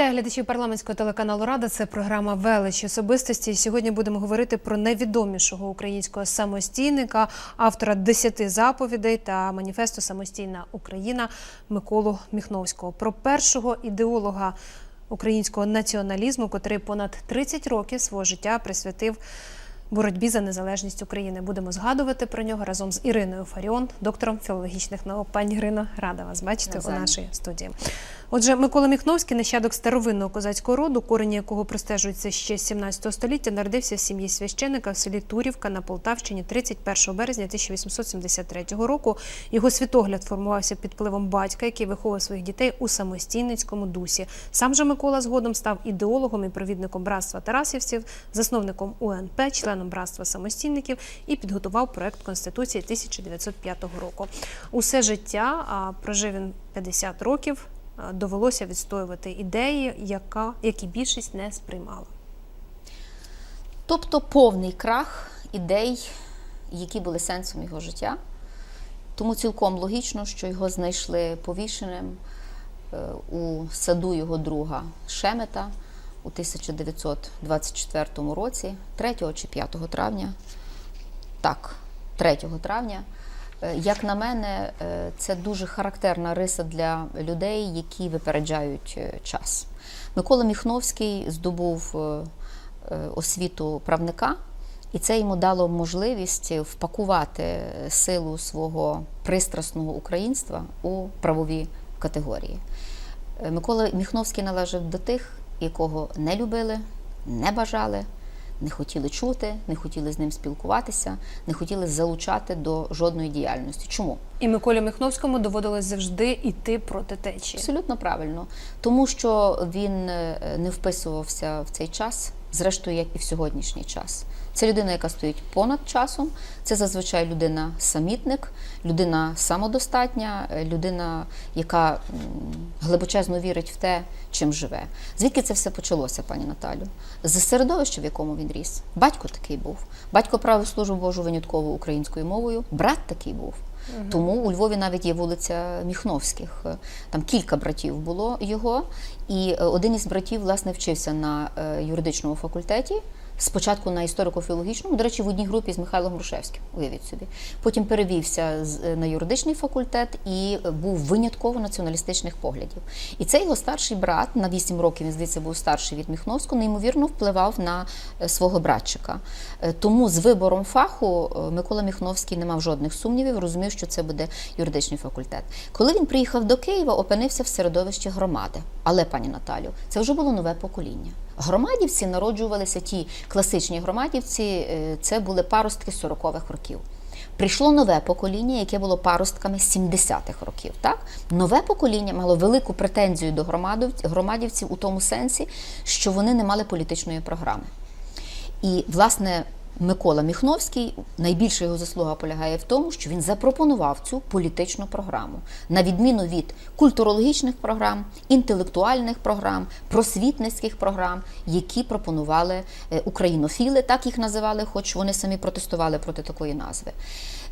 Вітаю глядачів парламентського телеканалу Рада. Це програма Велич особистості. Сьогодні будемо говорити про найвідомішого українського самостійника, автора десяти заповідей та маніфесту Самостійна Україна Миколу Міхновського. Про першого ідеолога українського націоналізму, котрий понад 30 років свого життя присвятив боротьбі за незалежність України. Будемо згадувати про нього разом з Іриною Фаріон, доктором філологічних наук. Пані Ірино, рада вас бачити Навзаєм. у нашій студії. Отже, Микола Міхновський, нащадок старовинного козацького роду, корені якого простежуються ще з 17 століття, народився в сім'ї священика в селі Турівка на Полтавщині 31 березня 1873 року. Його світогляд формувався під впливом батька, який виховував своїх дітей у самостійницькому дусі. Сам же Микола згодом став ідеологом і провідником братства Тарасівців, засновником УНП, членом братства самостійників і підготував проект Конституції 1905 року. Усе життя а прожив він 50 років. Довелося відстоювати ідеї, яка, які більшість не сприймала. Тобто повний крах ідей, які були сенсом його життя. Тому цілком логічно, що його знайшли повішеним е, у саду його друга Шемета у 1924 році, 3 чи 5 травня. Так, 3 травня. Е, Як на мене, е, це дуже характерна риса для людей, які випереджають е, час. Микола Міхновський здобув освіту правника, і це йому дало можливість впакувати силу свого пристрасного українства у правові категорії. Микола Міхновський належав до тих, якого не любили, не бажали, не хотіли чути, не хотіли з ним спілкуватися, не хотіли залучати до жодної діяльності. Чому? І Миколі Михновському доводилось завжди йти проти течії. Абсолютно правильно, тому що він е, не вписувався в цей час, зрештою, як і в сьогоднішній час. Це людина, яка стоїть понад часом. Це зазвичай людина самітник, людина самодостатня, е, людина, яка глибочезно вірить в те, чим живе. Звідки це все почалося, пані Наталю? З середовища, в якому він ріс. Батько такий був. Батько правив службу Божу винятково українською мовою. Брат такий був. Тому у Львові навіть є вулиця Міхновських. Е, Там кілька братів було його, і е, один із братів власне вчився на е, юридичному факультеті. Спочатку на історико-філологічному, до речі, в одній групі з Михайлом Грушевським, уявіть собі. Потім перевівся е, на юридичний факультет і був винятково націоналістичних поглядів. І цей його старший брат на 8 років, він здається, був старший від Міхновського, неймовірно впливав на е, свого братчика. Е, Тому з вибором фаху Микола Міхновський не мав жодних сумнівів, розумів, що це буде юридичний факультет. Коли він приїхав до Києва, опинився в середовищі громади. Але, пані Наталю, це вже було нове покоління. Громадівці народжувалися ті класичні громадівці, е, це були паростки 40-х років. Прийшло нове покоління, яке було паростками 70-х років. Так? Нове покоління мало велику претензію до громадівців у тому сенсі, що вони не мали політичної програми. І, власне, Микола Міхновський найбільша його заслуга полягає в тому, що він запропонував цю політичну програму, на відміну від культурологічних програм, інтелектуальних програм, просвітницьких програм, які пропонували е, українофіли, так їх називали, хоч вони самі протестували проти такої назви.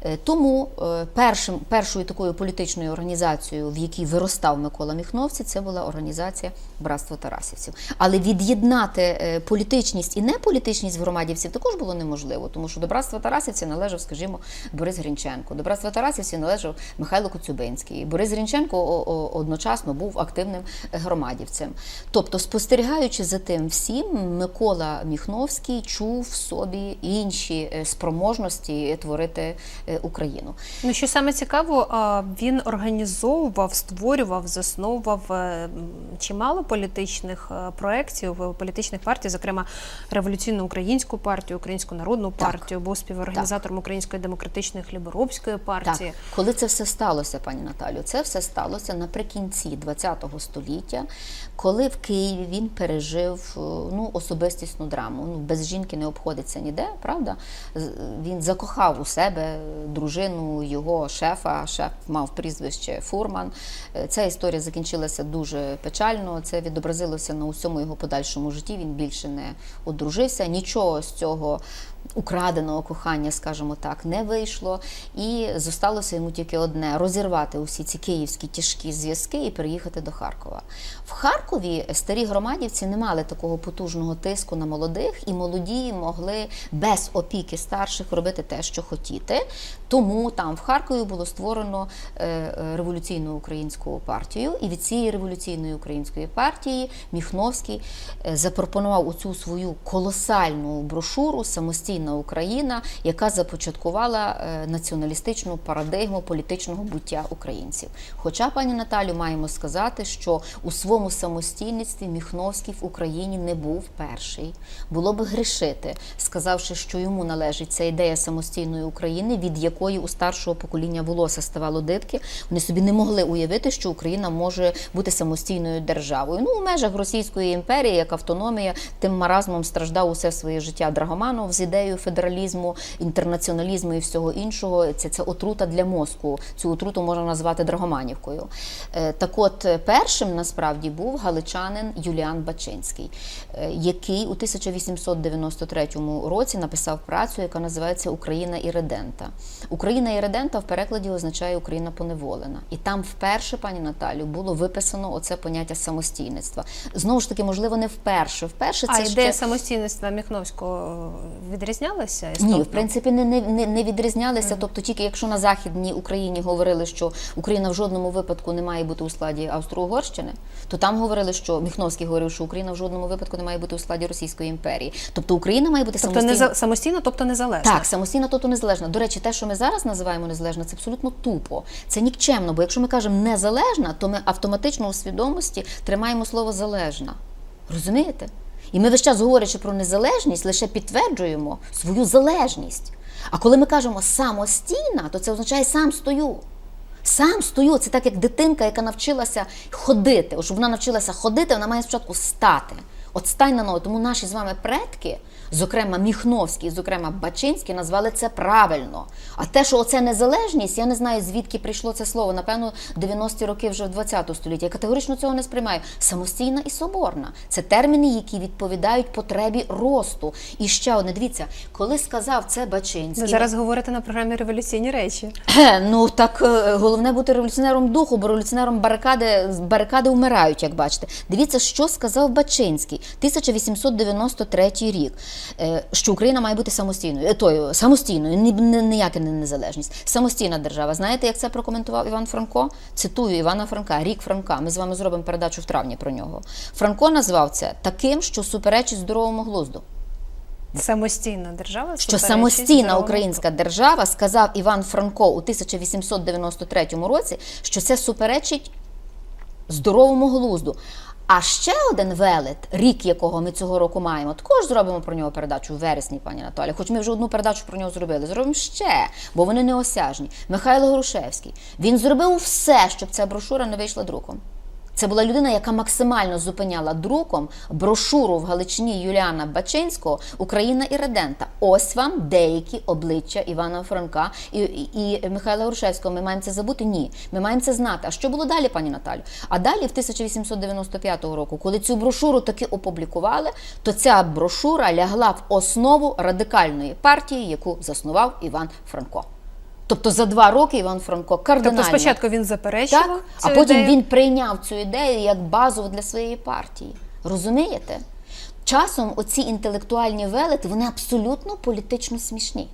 Е, Тому е, першим, першою такою політичною організацією, в якій виростав Микола Міхновці, це була організація Братство Тарасівців. Але від'єднати е, політичність і неполітичність громадівців також було неможливо, тому що до братства Тарасівців належав, скажімо, Борис Грінченко. До братства Тарасівців належав Михайло Коцюбинський. Борис Грінченко одночасно був активним громадівцем. Тобто, спостерігаючи за тим всім, Микола Міхновський чув в собі інші спроможності творити Україну. Ну що саме цікаво, він організовував, створював, засновував е, чимало політичних е, проєктів, е, політичних партій, зокрема революційну українську партію, українську народну Так. партію, був співорганізатором Української демократичної хліборобської партії. Так, коли це все сталося, пані Наталю, це все сталося наприкінці ХХ століття, коли в Києві він пережив е, ну, особистісну драму. Ну, без жінки не обходиться ніде, правда? Він закохав у себе дружину його шефа. Шеф мав прізвище Фурман. Е, Ця історія закінчилася дуже печально. Це відобразилося на усьому його подальшому житті. Він більше не одружився. Нічого з цього украденого кохання, скажімо так, не вийшло. І зосталося йому тільки одне розірвати усі ці київські тяжкі зв'язки і переїхати до Харкова. В Харкові старі громадівці не мали такого потужного тиску на молодих, і молоді могли без опіки старших робити те, що хотіти. Тому там в Харкові було створено е, е, революційну українську партію, і від цієї революційної української партії Міхновський е, запропонував оцю свою колосальну брошуру Самостійна Україна, яка започаткувала е, націоналістичну парадигму політичного буття українців. Хоча, пані Наталю, маємо сказати, що у своєму самостійництві Міхновський в Україні не був перший. Було би грішити, сказавши, що йому належить ця ідея самостійної України, від якої у старшого покоління волосся ставало дибки. Вони собі не могли уявити, що Україна може бути самостійною державою. Ну, у межах Російської імперії, як автономія, тим маразмом страждав усе своє життя Драгоманов з ідеєю федералізму, інтернаціоналізму і всього іншого. Це, це отрута для мозку. Цю отруту можна назвати Драгоманівкою. Е, Так от, е, першим насправді був галичанин Юліан Бачинський, е, який у 1893 році написав працю, яка називається Україна і редента. Україна і редента в перекладі означає Україна поневолена. І там вперше, пані Наталю, було виписано оце поняття самостійництва. Знову ж таки, можливо, не вперше. Вперше це А ідея ще... самостійництва Міхновського відрізнялася? Ні, істотно? в принципі, не, не, не, відрізнялися. Тобто, тільки якщо на західній Україні говорили, що Україна в жодному випадку не має бути у складі Австро-Угорщини, то там говорили, що Міхновський говорив, що Україна в жодному випадку не має бути у складі Російської імперії. Тобто Україна має бути Тобто не самостійно, тобто незалежно. Так, самостійна, тобто незалежна. До речі, те, що ми зараз називаємо незалежна, це абсолютно тупо. Це нікчемно, бо якщо ми кажемо незалежна, то ми автоматично у свідомості тримаємо слово залежна. Розумієте? І ми весь час, говорячи про незалежність, лише підтверджуємо свою залежність. А коли ми кажемо самостійна, то це означає сам стою. Сам стою. Це так, як дитинка, яка навчилася ходити. Щоб вона навчилася ходити, вона має спочатку стати. От стань на ногу. Тому наші з вами предки, зокрема Міхновський, зокрема Бачинський, назвали це правильно. А те, що оце незалежність, я не знаю, звідки прийшло це слово. Напевно, 90-ті роки вже в 20 столітті. Я категорично цього не сприймаю. Самостійна і соборна. Це терміни, які відповідають потребі росту. І ще одне, дивіться, коли сказав це Бачинський. Ви зараз говорите на програмі революційні речі. Ну так е, головне бути революціонером духу, бо революціонером барикади барикади вмирають, як бачите. Дивіться, що сказав Бачинський, 1893 рік, що Україна має бути самостійною, е, тою самостійною, ні, ні- ніяка не незалежність, самостійна держава. Знаєте, як це прокоментував Іван Франко? Цитую Івана Франка, рік Франка. Ми з вами зробимо передачу в травні про нього. Франко назвав це таким, що суперечить здоровому глузду. Самостійна держава. Що самостійна українська держава сказав Іван Франко у 1893 році, що це суперечить здоровому глузду. А ще один велет, рік якого ми цього року маємо, також зробимо про нього передачу в вересні, пані Наталі. Хоч ми вже одну передачу про нього зробили. Зробимо ще, бо вони неосяжні. Михайло Грушевський. Він зробив все, щоб ця брошура не вийшла друком. Це була людина, яка максимально зупиняла друком брошуру в Галичині Юліана Бачинського Україна і Редента. Ось вам деякі обличчя Івана Франка і, і, і Михайла Грушевського. Ми маємо це забути? Ні. Ми маємо це знати. А що було далі, пані Наталю? А далі, в 1895 року, коли цю брошуру таки опублікували, то ця брошура лягла в основу радикальної партії, яку заснував Іван Франко. Тобто за два роки Іван Франко кардинально Тобто спочатку він заперечував, так, цю а потім ідею. він прийняв цю ідею як базову для своєї партії. Розумієте? Часом оці інтелектуальні велети вони абсолютно політично смішні.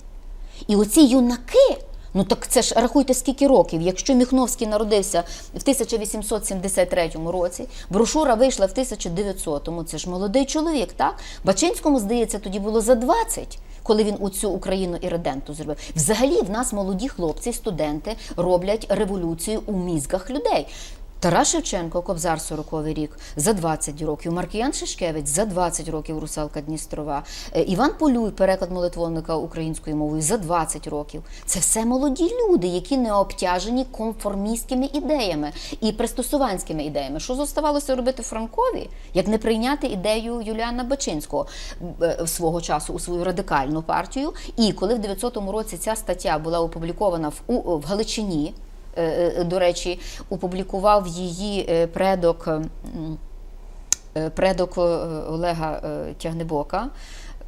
І оці юнаки, ну так це ж рахуйте скільки років. Якщо Міхновський народився в 1873 році, брошура вийшла в 1900-му, це ж молодий чоловік, так? Бачинському, здається, тоді було за 20 коли він у цю Україну і реденту зробив. Взагалі, в нас молоді хлопці, студенти роблять революцію у мізках людей. Тарас Шевченко, Кобзар 40 рік, за 20 років, Маркіян Шишкевич за 20 років, Русалка Дністрова, Е, Іван Полюй, переклад молитвовника українською мовою за 20 років. Це все молоді люди, які не обтяжені конформістськими ідеями і пристосуванськими ідеями. Що зоставалося робити Франкові, як не прийняти ідею Юліана Бачинського е, свого часу у свою радикальну партію? І коли в 900 році ця стаття була опублікована в, у, в Галичині. Е, е, До речі, опублікував її е, предок, е, предок е, Олега е, Тягнебока.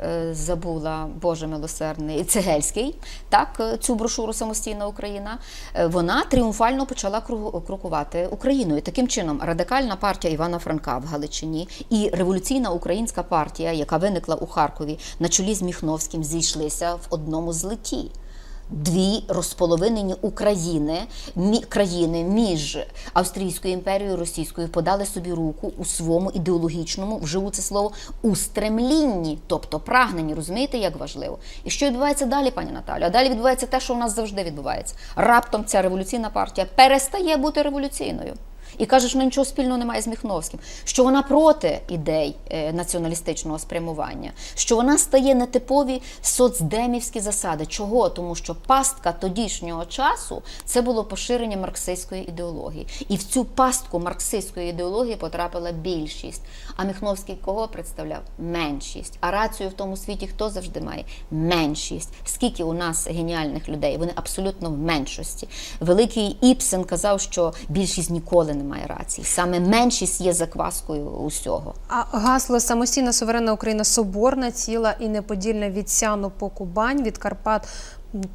е, забула Боже милосердний Цегельський, так е, цю брошуру Самостійна Україна. е, Вона тріумфально почала крокувати Україною. Таким чином, радикальна партія Івана Франка в Галичині і революційна українська партія, яка виникла у Харкові на чолі з Міхновським, зійшлися в одному злеті дві розполовинені України мі, країни між Австрійською імперією і Російською подали собі руку у своєму ідеологічному, вживу це слово, устремлінні, тобто прагненні. Розумієте, як важливо? І що відбувається далі, пані Наталю? А далі відбувається те, що у нас завжди відбувається. Раптом ця революційна партія перестає бути революційною. І каже, що нічого спільного немає з Міхновським, що вона проти ідей е, націоналістичного спрямування, що вона стає на типові соцдемівські засади. Чого? Тому що пастка тодішнього часу це було поширення марксистської ідеології. І в цю пастку марксистської ідеології потрапила більшість. А Міхновський кого представляв? Меншість. А рацію в тому світі хто завжди має? Меншість. Скільки у нас геніальних людей? Вони абсолютно в меншості. Великий Іпсен казав, що більшість ніколи не має рації. Саме меншість є закваскою усього. А гасло самостійна суверенна Україна соборна, ціла і неподільна від Сяну по Кубань, від Карпат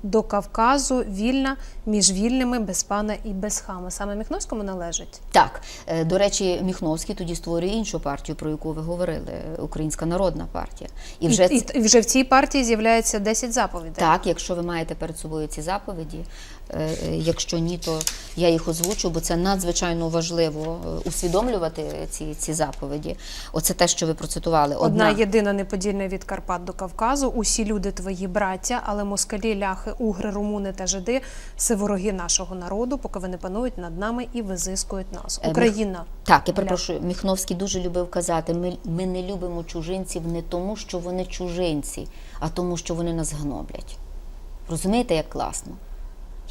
до Кавказу, вільна між вільними, без пана і без хама. Саме Міхновському належить. Так, е, до речі, Міхновський тоді створює іншу партію, про яку ви говорили, Українська Народна партія. І вже і, і, вже в цій партії з'являється 10 заповідей. Так, якщо ви маєте перед собою ці заповіді, е, е, якщо ні, то я їх озвучу, бо це надзвичайно важливо усвідомлювати ці, ці заповіді. Оце те, що ви процитували. Одна єдина неподільна від Карпат до Кавказу. Усі люди твої браття, але москалі, ляхи, угри, румуни та жиди це вороги нашого народу, поки вони панують над нами і визискують нас. Е, Україна. Так, я перепрошую, Міхновський дуже любив казати: ми, ми не любимо чужинців не тому, що вони чужинці, а тому, що вони нас гноблять. Розумієте, як класно?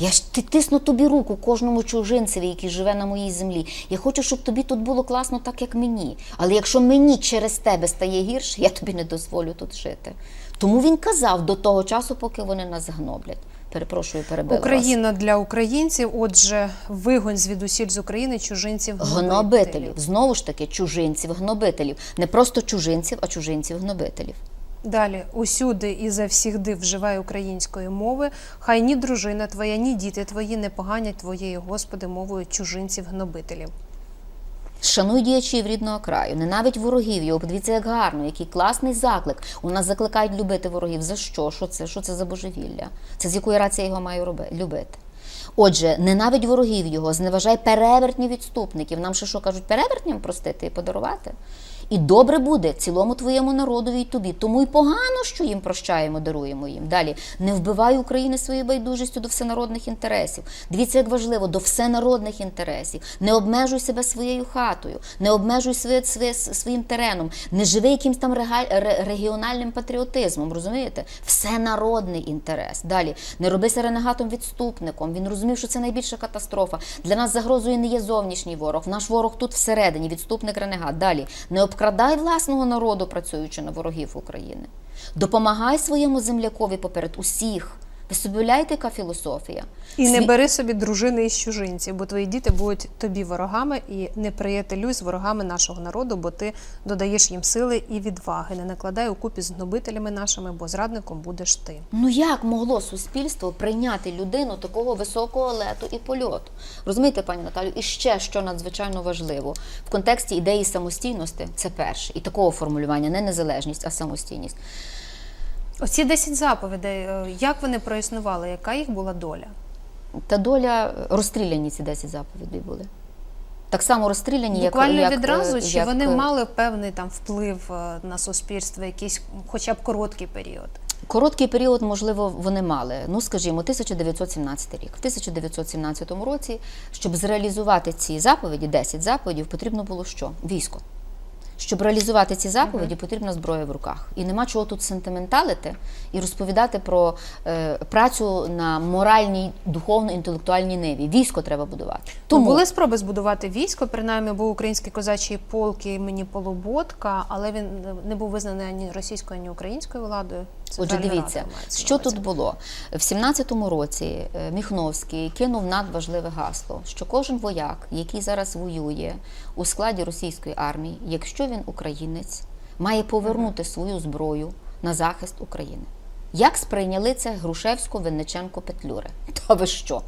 Я ж ти- тисну тобі руку кожному чужинцеві, який живе на моїй землі. Я хочу, щоб тобі тут було класно, так як мені. Але якщо мені через тебе стає гірше, я тобі не дозволю тут жити. Тому він казав до того часу, поки вони нас гноблять. Перепрошую, перебила вас. Для українців. Отже, вигонь звідусіль з України чужинців Гнобителів. Знову ж таки, чужинців, гнобителів. Не просто чужинців, а чужинців гнобителів. Далі усюди і за всіх вживай української мови. Хай ні дружина твоя, ні діти твої не поганять твоєї Господи мовою чужинців гнобителів. Шануй діячів рідного краю, ненавидь ворогів його. Подивіться, як гарно, який класний заклик. У нас закликають любити ворогів. За що? Що це? Що це за божевілля? Це з якої рації я його маю роби- любити? Отже, ненавидь ворогів його, зневажай перевертні відступників. Нам ще що кажуть, перевертням простити і подарувати? І добре буде цілому твоєму народові і тобі. Тому й погано, що їм прощаємо, даруємо їм. Далі не вбивай України своєю байдужістю до всенародних інтересів. Дивіться, як важливо до всенародних інтересів. Не обмежуй себе своєю хатою, не обмежуй своє, своє, своїм тереном, не живи якимсь там регіональним патріотизмом. Розумієте? Всенародний інтерес. Далі не робися ренегатом відступником. Він розумів, що це найбільша катастрофа. Для нас загрозою не є зовнішній ворог. Наш ворог тут всередині, відступник ренегат. Далі не обкрадай власного народу, працюючи на ворогів України. Допомагай своєму землякові поперед усіх. Собі яка філософія? І не бери собі дружини із чужинців, бо твої діти будуть тобі ворогами і не приятелюй з ворогами нашого народу, бо ти додаєш їм сили і відваги. Не накладай у купі з гнобителями нашими, бо зрадником будеш ти. Ну як могло суспільство прийняти людину такого високого лету і польоту? Розумієте, пані Наталю, і ще що надзвичайно важливо в контексті ідеї самостійності це перше, і такого формулювання не незалежність, а самостійність. Оці 10 заповідей, е, як вони проіснували, яка їх була доля? Та доля розстріляні ці 10 заповідей були. Так само розстріляні, Буквально як, як відразу, е, чи як, вони е, мали певний там вплив е, на суспільство, якийсь хоча б короткий період. Короткий період, можливо, вони мали. Ну, скажімо, 1917 рік. В 1917 році, щоб зреалізувати ці заповіді, 10 заповідів, потрібно було що? Військо. Щоб реалізувати ці заповіді, потрібна зброя в руках. І нема чого тут сентименталити і розповідати про е, працю на моральній, духовно-інтелектуальній ниві. Військо треба будувати. Тому були спроби збудувати військо. Принаймні був український козачий полк імені Полуботка, але він не був визнаний ані російською, ані українською владою. Отже, дивіться, що тут було в 17-му році. е, Міхновський кинув надважливе гасло, що кожен вояк, який зараз воює у складі російської армії, якщо він українець, має повернути свою зброю на захист України. Як сприйняли це Грушевську, Винниченко, Петлюри? Та ви що?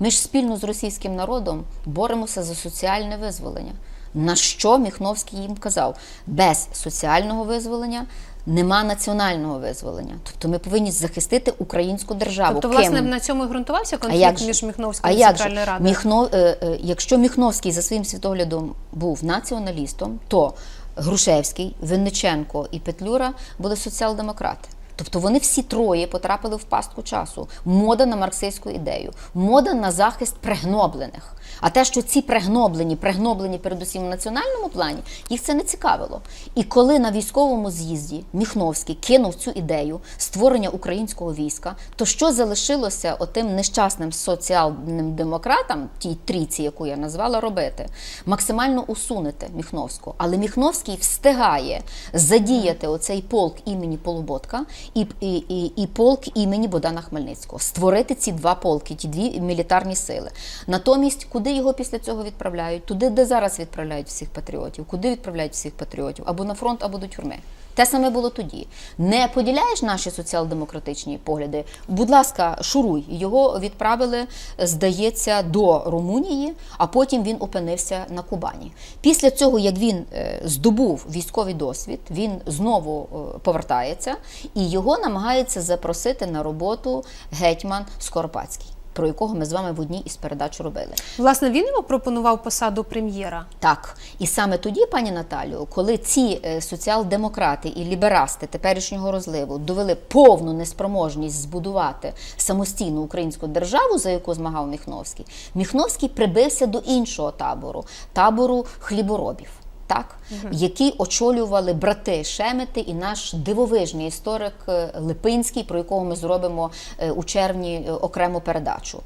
Ми ж спільно з російським народом боремося за соціальне визволення. На що Міхновський їм казав? Без соціального визволення нема національного визволення. Тобто ми повинні захистити українську державу. Тобто, Ким? власне, на цьому і ґрунтувався конфлікт між Міхновським і? Центральною Радою? Міхно, е, е, якщо Міхновський за своїм світоглядом був націоналістом, то Грушевський, Винниченко і Петлюра були соціал-демократи. Тобто вони всі троє потрапили в пастку часу. Мода на марксистську ідею, мода на захист пригноблених. А те, що ці пригноблені, пригноблені передусім в національному плані, їх це не цікавило. І коли на військовому з'їзді Міхновський кинув цю ідею створення українського війська, то що залишилося отим нещасним соціальним демократам, тій трійці, яку я назвала, робити? Максимально усунути Міхновського. Але Міхновський встигає задіяти оцей полк імені Полуботка і, і, і, і полк імені Богдана Хмельницького, створити ці два полки, ті дві мілітарні сили. Натомість, куди його після цього відправляють? Туди, де зараз відправляють всіх патріотів, куди відправляють всіх патріотів? Або на фронт, або до тюрми. Те саме було тоді. Не поділяєш наші соціал-демократичні погляди? Будь ласка, шуруй. Його відправили, здається, до Румунії, а потім він опинився на Кубані. Після цього, як він е, здобув військовий досвід, він знову е, повертається і його намагається запросити на роботу гетьман Скоропадський, про якого ми з вами в одній із передач робили. Власне, він йому пропонував посаду прем'єра. Так, і саме тоді, пані Наталю, коли ці е, соціал-демократи і ліберасти теперішнього розливу довели повну неспроможність збудувати самостійну українську державу, за яку змагав Міхновський, Міхновський прибився до іншого табору табору хліборобів. Так, які очолювали брати Шемети і наш дивовижний історик е, Липинський, про якого ми зробимо е, у червні е, окрему передачу.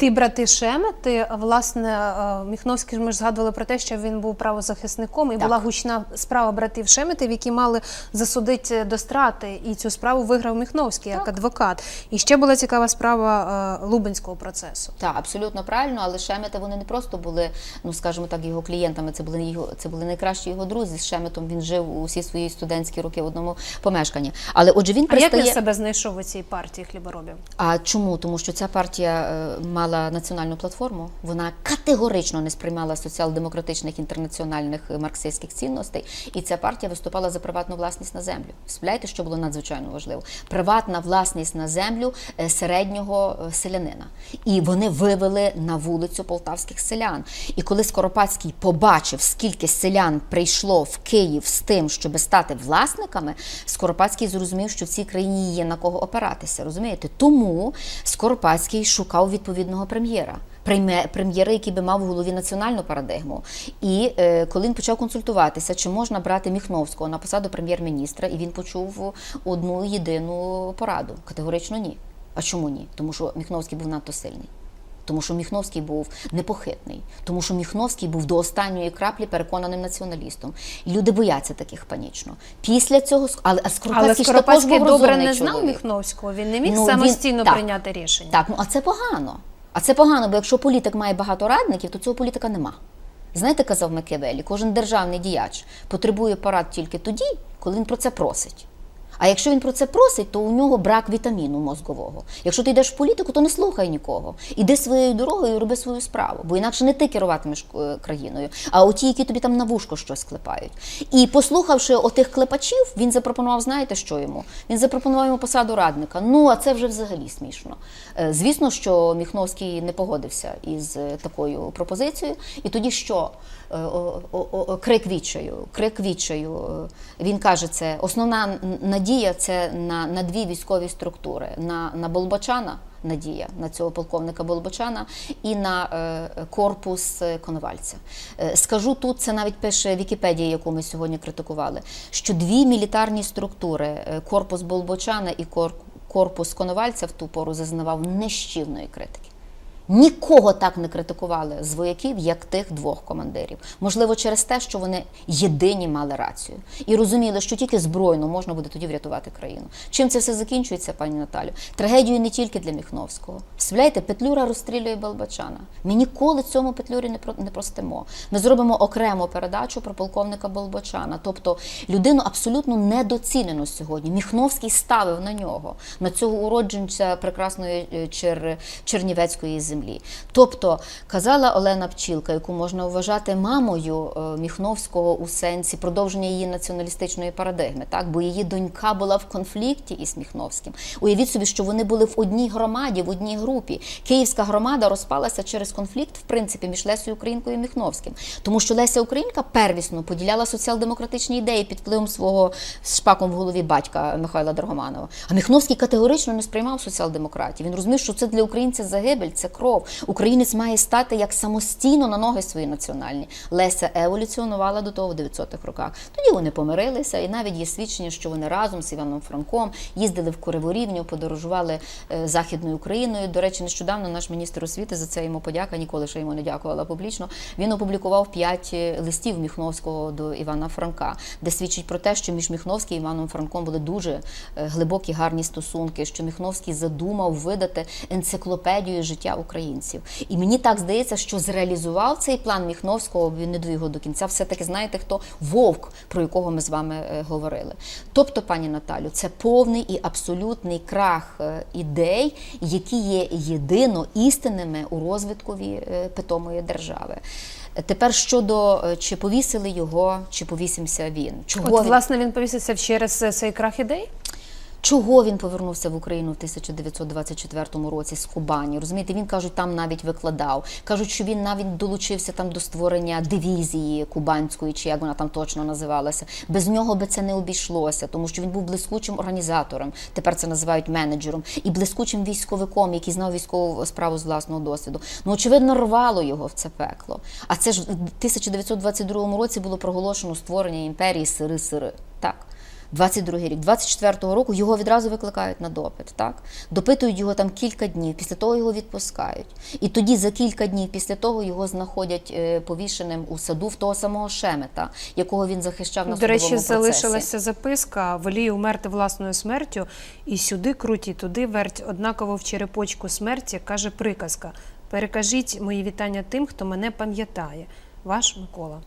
Ті брати Шемети, власне, Міхновський ми ж згадували про те, що він був правозахисником, і Так. була гучна справа братів Шеметів, які мали засудити до страти. І цю справу виграв Міхновський як адвокат. І ще була цікава справа Лубенського процесу. Так, абсолютно правильно, але Шемети вони не просто були, ну скажімо так, його клієнтами. Це були його, це були найкращі його друзі. З Шеметом він жив усі свої студентські роки в одному помешканні. Але отже, він А як пристає. він себе знайшов у цій партії хліборобів? А чому? Тому що ця партія е, мала національну платформу. Вона категорично не сприймала соціал-демократичних інтернаціональних е, марксистських цінностей, і ця партія виступала за приватну власність на землю. Вспляєте, що було надзвичайно важливо? Приватна власність на землю е, середнього селянина. І вони вивели на вулицю полтавських селян. І коли Скоропадський побачив, скільки селян прийшло в Київ з тим, щоб стати власниками, Скоропадський зрозумів, що в цій країні є на кого опиратися. Розумієте? Тому Скоропадський шукав відповідного прем'єра. Прем'єра, який би мав в голові національну парадигму. І е, коли він почав консультуватися, чи можна брати Міхновського на посаду прем'єр-міністра, і він почув одну єдину пораду: категорично ні. А чому ні? Тому що Міхновський був надто сильний. Тому що Міхновський був непохитний, тому що Міхновський був до останньої краплі переконаним націоналістом. І люди бояться таких панічно. Після цього але а Але Скоропадський був добре не знав чоловік. Міхновського. Він не міг Ну, він- самостійно так. прийняти рішення. Так, ну а це погано. А це погано, бо якщо політик має багато радників, то цього політика нема. Знаєте, казав Макіавеллі, кожен державний діяч потребує порад тільки тоді, коли він про це просить. А якщо він про це просить, то у нього брак вітаміну мозгового. Якщо ти йдеш в політику, то не слухай нікого. Іди своєю дорогою і роби свою справу, бо інакше не ти керуватимеш е, країною, а оті, які тобі там на вушко щось клепають. І послухавши отих клепачів, він запропонував, знаєте, що йому? Він запропонував йому посаду радника. Ну а це вже взагалі смішно. Е, Звісно, що Міхновський не погодився із е, такою пропозицією. І тоді що? Е, Крик відчаю, крик відчаю. Е, Він каже, це основна надія це на, на дві військові структури: на, на Болбочана, надія на цього полковника Болбочана і на е, корпус е, Коновальця. Скажу тут, це навіть пише Вікіпедія, яку ми сьогодні критикували, що дві мілітарні структури корпус Болбочана і корпус Коновальця в ту пору зазнавав нещівної критики. Нікого так не критикували з вояків, як тих двох командирів. Можливо, через те, що вони єдині мали рацію і розуміли, що тільки збройно можна буде тоді врятувати країну. Чим це все закінчується, пані Наталю? Трагедією не тільки для Міхновського. Вставляєте, Петлюра розстрілює Балбачана. Ми ніколи цьому Петлюрі не про- не простимо. Ми зробимо окрему передачу про полковника Болбочана. Тобто людину абсолютно недоцінено сьогодні. Міхновський ставив на нього, на цього уродженця прекрасної е, чер... Чернівецької землі. Тобто казала Олена Пчілка, яку можна вважати мамою е, Міхновського у сенсі продовження її націоналістичної парадигми, так бо її донька була в конфлікті із Міхновським. Уявіть собі, що вони були в одній громаді, в одній групі. Київська громада розпалася через конфлікт, в принципі, між Лесею Українкою і Міхновським, тому що Леся Українка первісно поділяла соціал-демократичні ідеї під впливом свого шпаком в голові батька Михайла Драгоманова. А Міхновський категорично не сприймав соціал-демократів. Він розумів, що це для українця загибель, це кров. Українець має стати як самостійно на ноги свої національні. Леся еволюціонувала до того в 900-х роках. Тоді вони помирилися, і навіть є свідчення, що вони разом з Іваном Франком їздили в Криворівню, подорожували е, західною Україною. До речі, нещодавно наш міністр освіти за це йому подяка. Ніколи ще йому не дякувала публічно. Він опублікував п'ять е, листів Міхновського до Івана Франка, де свідчить про те, що між Міхновським і Іваном Франком були дуже е, глибокі гарні стосунки. Що Міхновський задумав видати енциклопедію життя українців. І мені так здається, що зреалізував цей план Міхновського, він не його до кінця. Все таки знаєте, хто вовк, про якого ми з вами е, говорили. Тобто, пані Наталю, це повний і абсолютний крах е, ідей, які є єдино істинними у розвиткові е, питомої держави. Тепер щодо чи повісили його, чи повісимся він, чого От, він власне, він повісився через цей крах ідей? Чого він повернувся в Україну в 1924 році з Кубані? Розумієте, він кажуть, там навіть викладав. Кажуть, що він навіть долучився там до створення дивізії кубанської, чи як вона там точно називалася. Без нього би це не обійшлося, тому що він був блискучим організатором. Тепер це називають менеджером, і блискучим військовиком, який знав військову справу з власного досвіду. Ну очевидно, рвало його в це пекло. А це ж в 1922 році було проголошено створення імперії сири-сири. Так. 22 рік, 24-го року його відразу викликають на допит. Так допитують його там кілька днів. Після того його відпускають. І тоді за кілька днів після того його знаходять е, повішеним у саду в того самого Шемета, якого він захищав на До речі, судовому процесі. залишилася записка волію умерти власною смертю, і сюди круть, і туди верть, однаково в черепочку смерті, каже приказка. Перекажіть мої вітання тим, хто мене пам'ятає. Ваш Микола.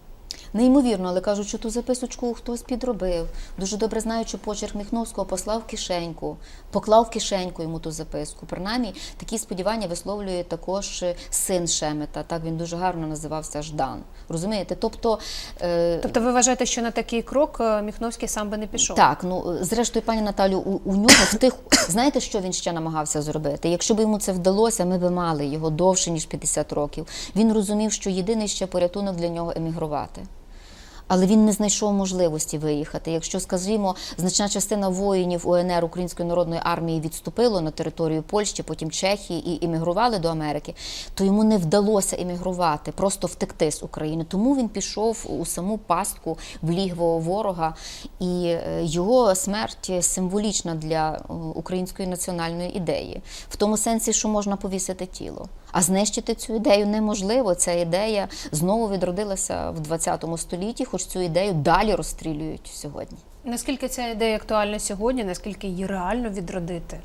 Неймовірно, але кажуть, що ту записочку хтось підробив. Дуже добре знаючи почерк Міхновського, послав в кишеньку, поклав в кишеньку йому ту записку. Принаймні, такі сподівання висловлює також е, син Шемета. Так він дуже гарно називався Ждан. Розумієте? Тобто, е, Тобто ви вважаєте, що на такий крок е, Міхновський сам би не пішов? так, ну е, зрештою, пані Наталю, у, у нього в тих знаєте, що він ще намагався зробити? Якщо б йому це вдалося, ми б мали його довше ніж 50 років. Він розумів, що єдиний ще порятунок для нього емігрувати. Але він не знайшов можливості виїхати. Якщо, скажімо, значна частина воїнів УНР Української народної армії відступило на територію Польщі, потім Чехії і іммігрували до Америки, то йому не вдалося іммігрувати, просто втекти з України. Тому він пішов у саму пастку в лігво ворога, і е, його смерть символічна для е, української національної ідеї, в тому сенсі, що можна повісити тіло. А знищити цю ідею неможливо. Ця ідея знову відродилася в 20 столітті, хоч цю ідею далі розстрілюють сьогодні. Наскільки ця ідея актуальна сьогодні, наскільки її реально відродити?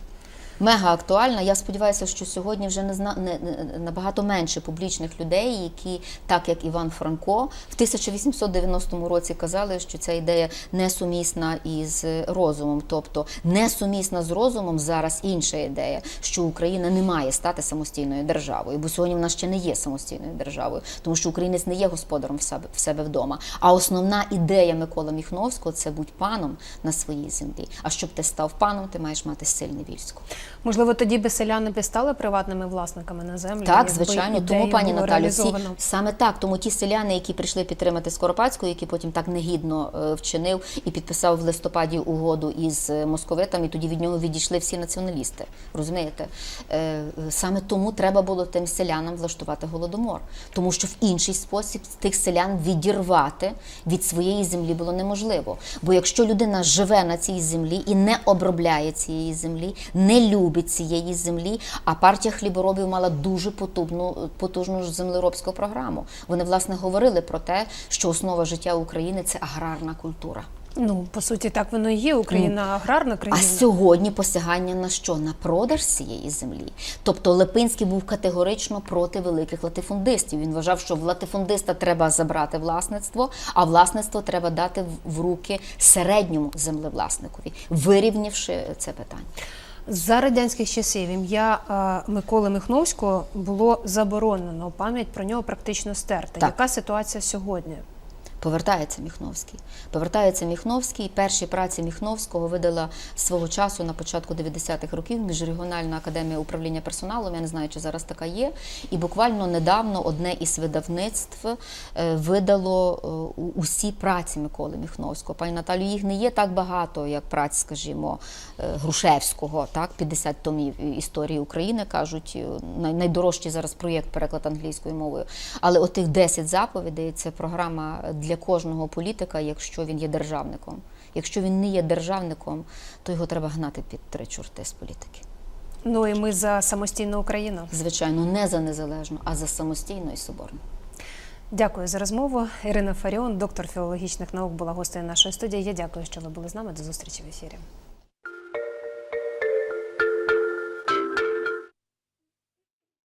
Мега актуальна. Я сподіваюся, що сьогодні вже не зна не, набагато менше публічних людей, які, так як Іван Франко, в 1890 році казали, що ця ідея несумісна із розумом. Тобто несумісна з розумом зараз інша ідея, що Україна не має стати самостійною державою, бо сьогодні вона ще не є самостійною державою, тому що українець не є господаром в себе в себе вдома. А основна ідея Микола Міхновського це будь паном на своїй землі. А щоб ти став паном, ти маєш мати сильне військо. Можливо, тоді би селяни б стали приватними власниками на землю. Так, звичайно. Тому, пані Наталю, всі, саме так. Тому ті селяни, які прийшли підтримати Скоропадського, який потім так негідно е, вчинив і підписав в листопаді угоду із е, московитами, тоді від нього відійшли всі націоналісти. Розумієте? Е, Саме тому треба було тим селянам влаштувати голодомор, тому що в інший спосіб тих селян відірвати від своєї землі було неможливо. Бо якщо людина живе на цій землі і не обробляє цієї землі, не любить цієї землі. А партія хліборобів мала дуже потужну, потужну землеробську програму. Вони власне говорили про те, що основа життя України це аграрна культура. Ну, по суті, так воно і є. Україна аграрна країна. А сьогодні посягання на що? На продаж цієї землі. Тобто Липинський був категорично проти великих латифундистів. Він вважав, що в латифундиста треба забрати власництво, а власництво треба дати в руки середньому землевласникові, вирівнявши це питання. За радянських часів ім'я е, Миколи Михновського було заборонено. Пам'ять про нього практично стерта. Так. Яка ситуація сьогодні? Повертається Міхновський. Повертається Міхновський. Перші праці Міхновського видала свого часу на початку 90-х років Міжрегіональна академія управління персоналом. Я не знаю, чи зараз така є. І буквально недавно одне із видавництв е, видало е, усі праці Миколи Міхновського. Пані Наталю, їх не є так багато, як праць, скажімо, е, Грушевського, так, 50 томів історії України кажуть. Найдорожчий зараз проєкт переклад англійською мовою. Але отих 10 заповідей це програма для кожного політика, якщо він є державником. Якщо він не є державником, то його треба гнати під три чорти з політики. Ну і ми за самостійну Україну. Звичайно, не за незалежну, а за самостійну і соборну. Дякую за розмову. Ірина Фаріон, доктор філологічних наук, була гостею нашої студії. Я дякую, що ви були з нами. До зустрічі в ефірі.